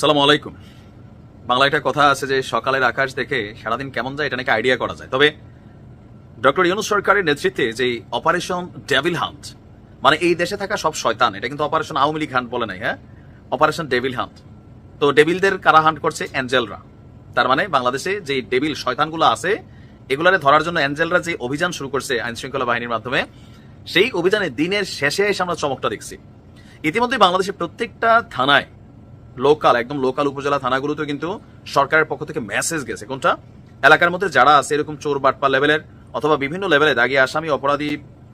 সালাম আলাইকুম। বাংলা একটা কথা আছে যে সকালের আকাশ দেখে সারাদিন কেমন যায় এটা নাকি আইডিয়া করা যায়। তবে ডক্টর ইউনুস সরকারের নেতৃত্বে যে অপারেশন ডেভিল হান্ট মানে এই দেশে থাকা সব শয়তান, এটা কিন্তু অপারেশন আওয়ামী লীগ হান্ট বলে নাই হ্যাঁ? অপারেশন ডেভিল হান্ট তো ডেভিলদের কারা হান্ট করছে? অ্যাঞ্জেলরা। তার মানে বাংলাদেশে যে ডেভিল শয়তানগুলো আছে, এগুলারে ধরার জন্য অ্যাঞ্জেলরা যে অভিযান শুরু করছে আইন শৃঙ্খলা বাহিনীর মাধ্যমে, সেই অভিযানে দিনের শেষে এসে আমরা চমকটা দেখছি। ইতিমধ্যে বাংলাদেশের প্রত্যেকটা থানায় লোকাল একদম লোকাল উপজেলা থানাগুলোতে কিন্তু সরকারের পক্ষ থেকে মেসেজ গেছে। কোনটা? এলাকার মধ্যে যারা আছে, এরকম চোর বাটপা লেভেলের অথবা বিভিন্ন লেভেলে দাগি আসামি, অপরাধী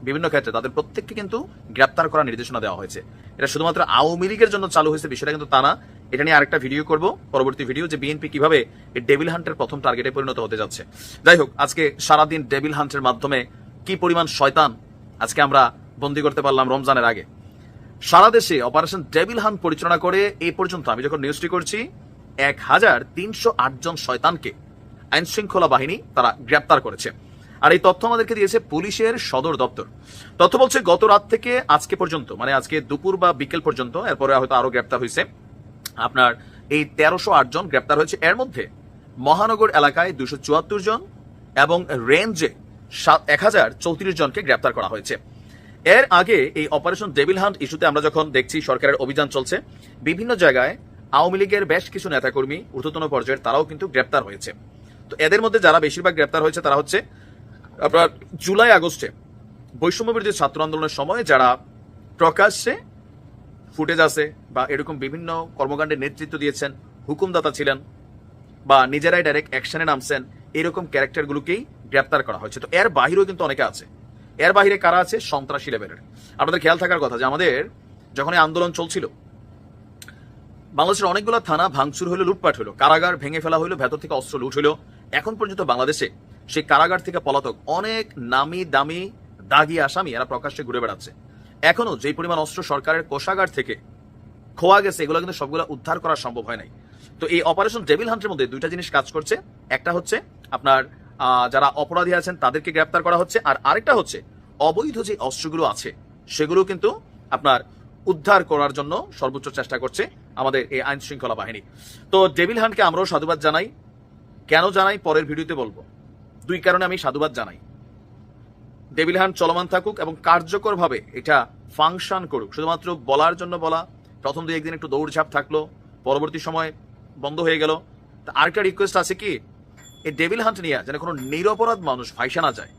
বিভিন্ন ক্ষেত্রে তাদের প্রত্যেককে কিন্তু গ্রেপ্তার করার নির্দেশনা দেওয়া হয়েছে। এটা শুধুমাত্র আওয়ামী লীগের জন্য চালু হয়েছে, বিষয়টা কিন্তু তা না। এটা নিয়ে আরেকটা ভিডিও করব, পরবর্তী ভিডিও যে বিএনপি কীভাবে এই ডেভিল হান্টের প্রথম টার্গেটে পরিণত হতে যাচ্ছে। যাই হোক, আজকে সারাদিন ডেভিল হান্টের মাধ্যমে কি পরিমাণ শয়তান আজকে আমরা বন্দি করতে পারলাম রমজানের আগে। সারা দেশে অপারেশন ডেভিল হান্ট পরিচালনা করে এই পর্যন্ত আমি যখন নিউজটি করছি, এক হাজার তিনশো আট জন শয়তানকে আইন শৃঙ্খলা বাহিনী তারা গ্রেপ্তার করেছে। আর এই তথ্য আমাদেরকে দিয়েছে পুলিশের সদর দপ্তর। তথ্য বলছে গত রাত থেকে আজকে পর্যন্ত মানে আজকে দুপুর বা বিকেল পর্যন্ত, এরপরে হয়তো আরও গ্রেপ্তার হয়েছে। আপনার এই তেরোশো আট জন গ্রেপ্তার হয়েছে। এর মধ্যে মহানগর এলাকায় দুশো চুয়াত্তর জন এবং রেঞ্জে এক হাজার চৌত্রিশ জনকে গ্রেপ্তার করা হয়েছে। এর আগে এই অপারেশন ডেভিল হান্ট ইস্যুতে আমরা যখন দেখছি সরকারের অভিযান চলছে, বিভিন্ন জায়গায় আওয়ামী লীগের বেশ কিছু নেতাকর্মী ঊর্ধ্বতন পর্যায়ের তারাও কিন্তু গ্রেপ্তার হয়েছে। তো এদের মধ্যে যারা বেশিরভাগ গ্রেপ্তার হয়েছে তারা হচ্ছে আপনার জুলাই আগস্টে বৈষম্য বিরোধী ছাত্র আন্দোলনের সময় যারা প্রকাশ্যে ফুটেজ আছে বা এরকম বিভিন্ন কর্মকাণ্ডে নেতৃত্ব দিয়েছেন, হুকুমদাতা ছিলেন বা নিজেরাই ডাইরেক্ট অ্যাকশনে নামছেন, এরকম ক্যারেক্টারগুলোকেই গ্রেপ্তার করা হয়েছে। তো এর বাহিরেও কিন্তু অনেকে আছে। এর বাহিরে কারা আছে? সন্ত্রাসী লেভেলের আপনাদের খেয়াল থাকার কথা যে আমাদের যখন এই আন্দোলন চলছিল, বাংলাদেশের অনেকগুলো থানা ভাঙচুর হলো লুটপাট হলো কারাগার ভেঙে ফেলা হলো ভেতর থেকে অস্ত্র লুট হলো এখন পর্যন্ত বাংলাদেশে সেই কারাগার থেকে পলাতক অনেক নামি দামি দাগি আসামি এরা প্রকাশ্যে ঘুরে বেড়াচ্ছে। এখনও যে পরিমাণ অস্ত্র সরকারের কোষাগার থেকে খোয়া গেছে, এগুলো কিন্তু সবগুলো উদ্ধার করা সম্ভব হয় নাই। তো এই অপারেশন ডেভিল হান্টের মধ্যে দুইটা জিনিস কাজ করছে। একটা হচ্ছে আপনার যারা অপরাধী আছেন, তাদেরকে গ্রেপ্তার করা হচ্ছে। আর আরেকটা হচ্ছে, অবৈধ যে অস্ত্রগুলো আছে, সেগুলো কিন্তু আপনার উদ্ধার করার জন্য সর্বোচ্চ চেষ্টা করছে আমাদের এই আইন শৃঙ্খলা বাহিনী। তো ডেভিল হানকে আমরাও সাধুবাদ জানাই। কেন জানাই, পরের ভিডিওতে বলব। দুই কারণে আমি সাধুবাদ জানাই। ডেভিল হান্ট চলমান থাকুক এবং কার্যকরভাবে এটা ফাংশন করুক। শুধুমাত্র বলার জন্য বলা, প্রথম দুই একদিন একটু দৌড়ঝাঁপ থাকল, পরবর্তী সময় বন্ধ হয়ে গেল। তা আরেকটা রিকোয়েস্ট আছে কি এই ডেভিল হান্ট নিয়ে যেন কোনো নিরপরাধ মানুষ ফাইসা না যায়,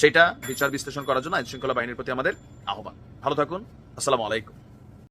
সেটা বিচার বিশ্লেষণ করার জন্য আইন শৃঙ্খলা বাহিনীর প্রতি আমাদের আহ্বান। ভালো থাকুন, আসসালামু আলাইকুম।